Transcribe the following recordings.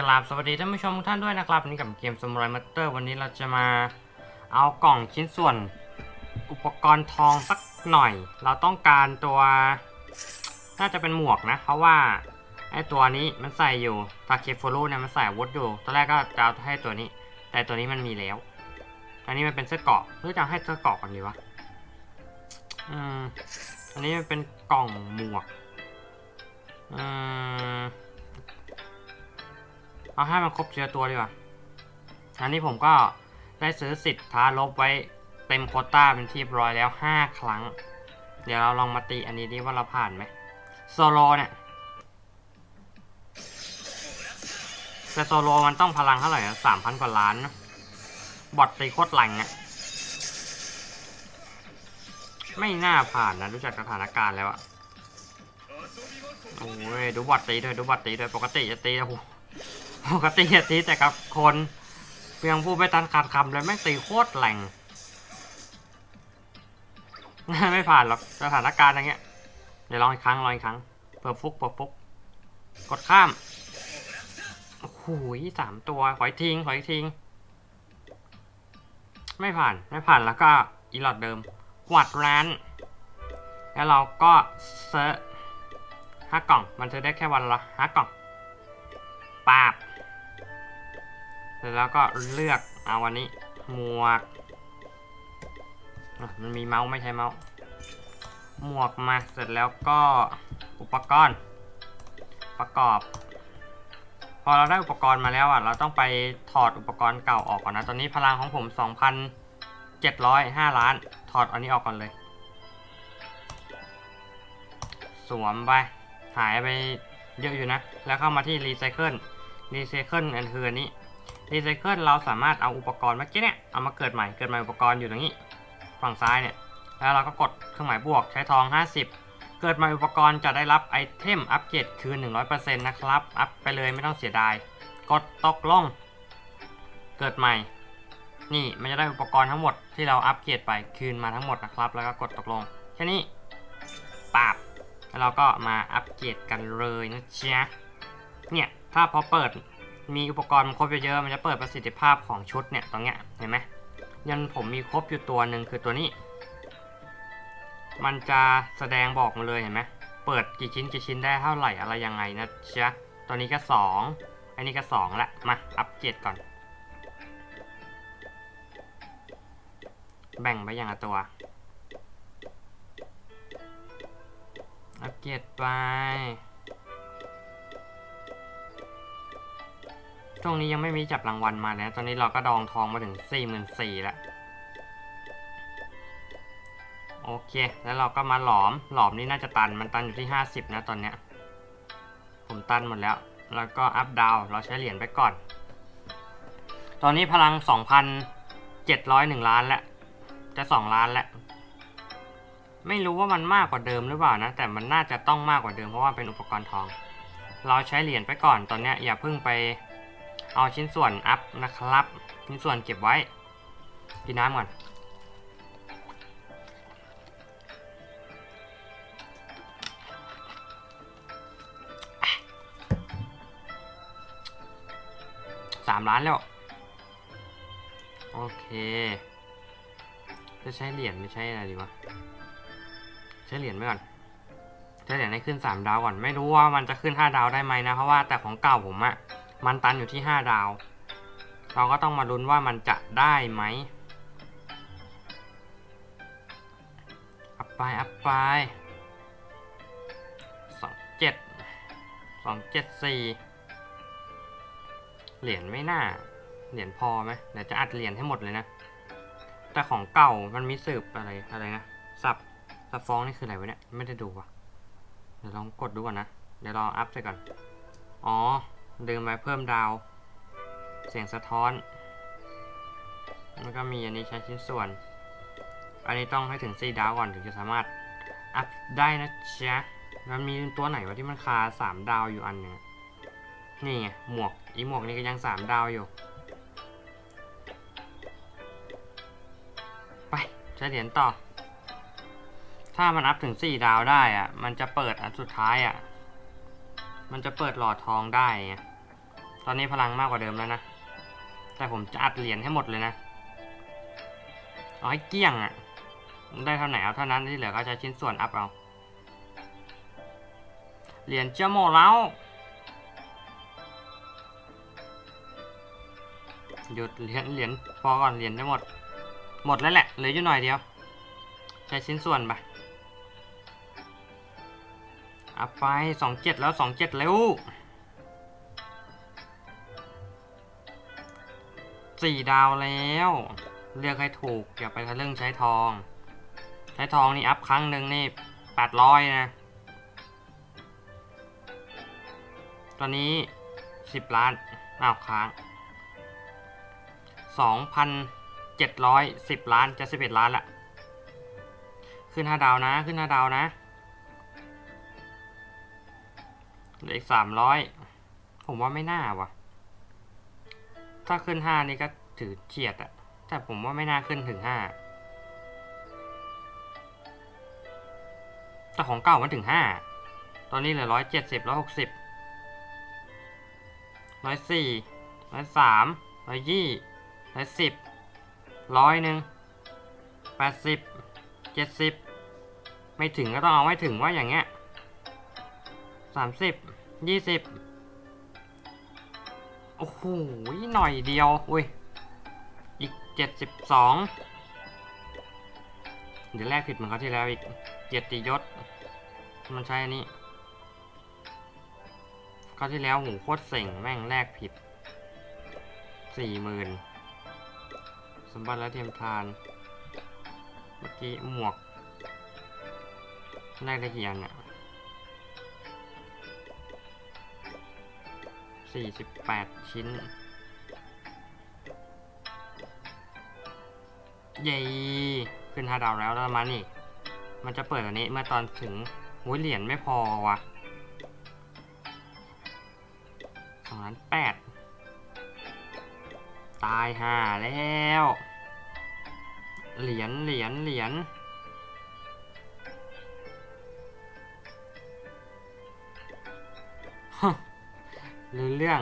กราบสวัสดีท่านผู้ชมทุกท่านด้วยนะครับวันนี้กับเกมสมุไรมัตเตอร์วันนี้เราจะมาเอากล่องชิ้นส่วนอุปกรณ์ทองสักหน่อย เราต้องการตัวน่าจะเป็นหมวกนะ เพราะว่าไอตัวนี้มันใส่อยู่ทาเคฟูรุเนี่ยมันใส่อาวุธอยู่ตอนแรกก็จะให้ตัวนี้ แต่ตัวนี้มันมีแล้ว อันนี้มันเป็นเสื้อเกาะหรือจะให้เสื้อเกาะก่อนดีวะอืมอันนี้มันเป็นกล่องหมวกอืม เอาให้มันครบเชื้อตัวดีกว่า อันนี้ผมก็ได้ซื้อสิทธิ์ท้าลบไว้เต็มโคต้าเป็นที่ร้อยแล้ว 5 ครั้ง เดี๋ยวเราลองมาตีอันนี้ดิว่าเราผ่านไหมโซโลเนี่ยแต่โซโลมันต้องพลังเท่าไหร่สามพันกว่าล้านนะบอทตีโคตรแหลงอะไม่น่าผ่านนะรู้จักสถานการณ์แล้วอะโอ้ยดูบอทตีด้วยดูบอทตีด้วยปกติจะตีโอ้ ปกติจะตีแต่กับคนเพียงพูดไม่ทันขาดคำเลยแม่งตีโคตรแหลงไม่ผ่านหรอกสถานการณ์อย่างเงี้ยเดี๋ยวลองอีกครั้งลองอีกครั้งเปิดฟุกเปิดฟุก กดข้ามโอ้โหสามตัวขอยทิ้งขอยทิ้งไม่ผ่านไม่ผ่านแล้วก็อีหลอดเดิมกวาดร้าน แล้วเราก็เซอร์ห้ากล่อง มันจะได้แค่วันละห้ากล่อง ปาบเสร็จแล้วก็เลือกเอาวันนี้หมวก มันมีเมาส์ไม่ใช่เมาส์ หมวกมาเสร็จแล้วก็อุปกรณ์ ประกอบ พอเราได้อุปกรณ์มาแล้วอะ เราต้องไปถอดอุปกรณ์เก่าออกก่อนนะ ตอนนี้พลังของผม 2,705 ล้าน ถอดอันนี้ออกก่อนเลย สวมไป หายไปเยอะอยู่นะ แล้วเข้ามาที่รีไซเคิล รีไซเคิลอันคืออันนี้รีไซเคิลเราสามารถเอาอุปกรณ์เมื่อกี้เนี่ยเอามาเกิดใหม่เกิดใหม่อุปกรณ์อยู่ตรงนี้ฝั่งซ้ายเนี่ยแล้วเราก็กดเครื่องหมายบวกใช้ทอง 50 เกิดใหม่อุปกรณ์จะได้รับไอเทมอัปเกรดคืน 100%นะครับอัพไปเลยไม่ต้องเสียดายกดตกลง เกิดใหม่ นี่มันจะได้อุปกรณ์ทั้งหมดที่เราอัปเกรดไปคืนมาทั้งหมดนะครับ แล้วก็กดตกลงแค่นี้ปาบแล้วเราก็มาอัปเกรดกันเลยนะจ๊ะเนี่ย ถ้าพอเปิดมีอุปกรณ์ครบเยอะๆมันจะเปิดประสิทธิภาพของชุดเนี่ยตรงเนี้ยเห็นไหมยันผมมีครบอยู่ตัวหนึ่งคือตัวนี้ มันจะแสดงบอกมาเลยเห็นไหมเปิดกี่ชิ้นกี่ชิ้นได้เท่าไหร่อะไรยังไงนะจ๊ะตัวนี้ก็สองอันนี้ก็สองละมาอัปเกรดก่อน แบ่งไปอย่างละตัว อัปเกรดไป ช่วงนี้ยังไม่มีจับรางวัลมานะ ตอนนี้เราก็ดองทองมาถึง44,000แล้ว โอเค แล้วเราก็มาหลอม หลอมนี่น่าจะตัน มันตันอยู่ที่50นะตอนเนี้ย ผมตันหมดแล้ว แล้วก็อัพดาว เราใช้เหรียญไปก่อน ตอนนี้พลัง2,701ล้านแล้ว จะ2ล้านแล้ว ไม่รู้ว่ามันมากกว่าเดิมหรือเปล่านะ แต่มันน่าจะต้องมากกว่าเดิมเพราะว่าเป็นอุปกรณ์ทอง เราใช้เหรียญไปก่อน ตอนเนี้ยอย่าเพิ่งไป เอาชิ้นส่วนอัพนะครับ ชิ้นส่วนเก็บไว้กินน้ำก่อนสามล้านแล้ว โอเค จะใช้เหรียญไม่ใช่อะไรดีวะ ใช้เหรียญไปก่อนใช้เหรียญให้ขึ้น3ดาวก่อน ไม่รู้ว่ามันจะขึ้น5ดาวได้ไหมนะ เพราะว่าแต่ของเก่าผมอะ มันตันอยู่ที่ 5 ดาว เราก็ต้องมาลุ้นว่ามันจะได้ไหม อัพไป อัพไปสองเจ็ดสองเจ็ดสี่เหรียญไม่น่า เหรียญพอไหมเดี๋ยวจะอัดเหรียญให้หมดเลยนะ แต่ของเก่ามันมีสืบอะไรอะไรนะ สับสับฟ้องนี่คืออะไรวะเนี่ย ไม่ได้ดูวะเดี๋ยวลองกดดูก่อนนะ เดี๋ยวลองอัพไปก่อน อ๋อ ลืมไปเพิ่มดาว เสียงสะท้อน แล้วก็มีอันนี้ใช้ชิ้นส่วน อันนี้ต้องให้ถึง4ดาวก่อนถึงจะสามารถอัพได้นะจ๊ะมันมีตัวไหนวะที่มันคา3ดาวอยู่อันหนึงนี่ไงหมวกอีหมวกนี่ก็ยัง3ดาวอยู่ ไปใช้เหรียญต่อ ถ้ามันอัพถึง4ดาวได้อะมันจะเปิดอันสุดท้ายอะมันจะเปิดหลอดทองได้ไง ตอนนี้พลังมากกว่าเดิมแล้วนะ แต่ผมจะอัดเหรียญให้หมดเลยนะเอาให้เกลี้ยงอะ่ะ ได้เท่าไหนเอาเท่านั้นที่เหลือก็จะชิ้นส่วนอัพเอา เหรียญจะหมดแล้วหยุดเหรียญเหรียญพอก่อนเหรียญจะหมด หมดแล้วแหละเหลืออยู่หน่อยเดียว ใช้ชิ้นส่วนไปอัพไปสองเจ็ดแล้วสองเจ็ดเร็ว สี่ดาวแล้ว เลือกให้ถูกอย่าไปทะลึ่งใช้ทอง ใช้ทองนี่อัพครั้งหนึ่งนี่แปดร้อยนะ ตอนนี้สิบล้านอ้าวค้างสองพันเจ็ดร้อยสิบล้านจะสิบเอ็ดล้านละขึ้นห้าดาวนะขึ้นห้าดาวนะเหลืออีกสามร้อยผมว่าไม่น่าว่ะ ถ้าขึ้นห้านี่ก็ถือเฉียดอะแต่ผมว่าไม่น่าขึ้นถึงห้าแต่ของเก่ามันถึงห้าตอนนี้เหลือร้อยเจ็ดสิบร้อยหกสิบร้อยสี่ร้อยสามร้อยยี่ร้อยสิบร้อยหนึ่งแปดสิบเจ็ดสิบไม่ถึงก็ต้องเอาให้ถึงว่าอย่างเงี้ยสามสิบยี่สิบ โอ้โหหน่อยเดียว อุ้ย อีกเจ็ดสิบสองเดี๋ยวแรกผิดเหมือนเขาที่แล้วอีกเกียรติยศ มันใช่อันนี้เขาที่แล้วหูโคตรเส็งแม่งแรกผิดสี่หมื่นสมบัติและเทียมทาน เมื่อกี้หมวกแรกได้กี่อันเนี่ สี่สิบแปดชิ้น เย้ขึ้นห้าดาวแล้วแล้วมานี่ มันจะเปิดอันนี้เมื่อตอนถึงหุยเหรียญไม่พอวะสองล้านแปดตายห่าแล้ว เหรียญเหรียญเหรียญฮะ รู้เรื่อง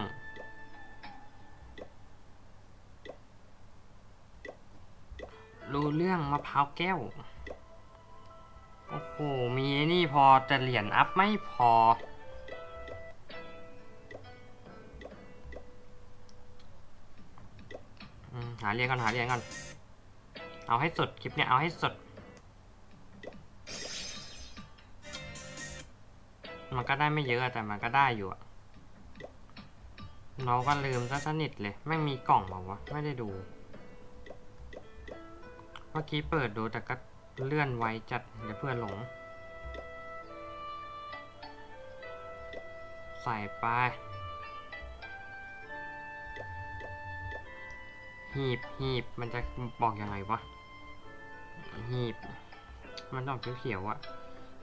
รู้เรื่องมะพร้าวแก้ว โอ้โห มีไอ้นี่พอแต่เหรียญอัพไม่พอ หาเรียนก่อน หาเรียนก่อน เอาให้สุด คลิปเนี้ยเอาให้สุดมันก็ได้ไม่เยอะแต่มันก็ได้อยู่อะ เราก็ลืมซะสนิทเลยไม่มีกล่องเปล่าวะไม่ได้ดู เมื่อกี้เปิดดูแต่ก็เลื่อนไว้จัดเดี๋ยวเพื่อนหลง ใส่ไป หีบหีบมันจะบอกยังไงวะ หีบ มันต้องเขียวๆอะ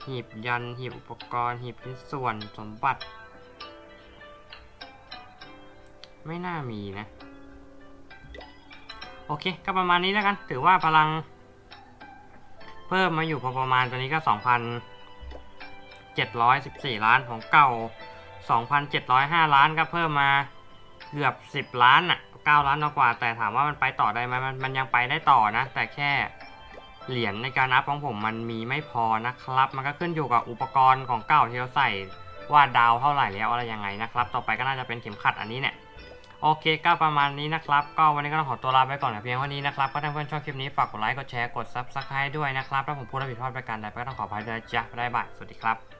หีบยัน หีบอุปกรณ์ หีบชิ้นส่วนสมบัติ ไม่น่ามีนะ โอเค ก็ประมาณนี้แล้วกัน ถือว่าพลัง เพิ่มมาอยู่พอประมาณตอนนี้ก็ 2,714 ล้านของเก่า 2,705 ล้านก็เพิ่มมาเกือบ 10 ล้านอะ 9 ล้านกว่า แต่ถามว่ามันไปต่อได้ไหมมันมันยังไปได้ต่อนะ แต่แค่เหรียญในการนับของผมมันมีไม่พอนะครับ มันก็ขึ้นอยู่กับอุปกรณ์ของเก่าที่เราใส่ว่าดาวเท่าไหร่แล้วอะไรยังไงนะครับ ต่อไปก็น่าจะเป็นเข็มขัดอันนี้เนี่ย โอเคก็ประมาณนี้นะครับ ก็วันนี้ก็ต้องขอตัวลาไปก่อนนะเพียงเท่านี้นะครับก็ถ้าเพื่อนชอบคลิปนี้ฝากกดไลค์กดแชร์กดซับสไครต์ด้วยนะครับถ้าผมพูดผิดพลาดประการใดก็ต้องขออภัยด้วยจ้ะบ๊ายบายสวัสดีครับ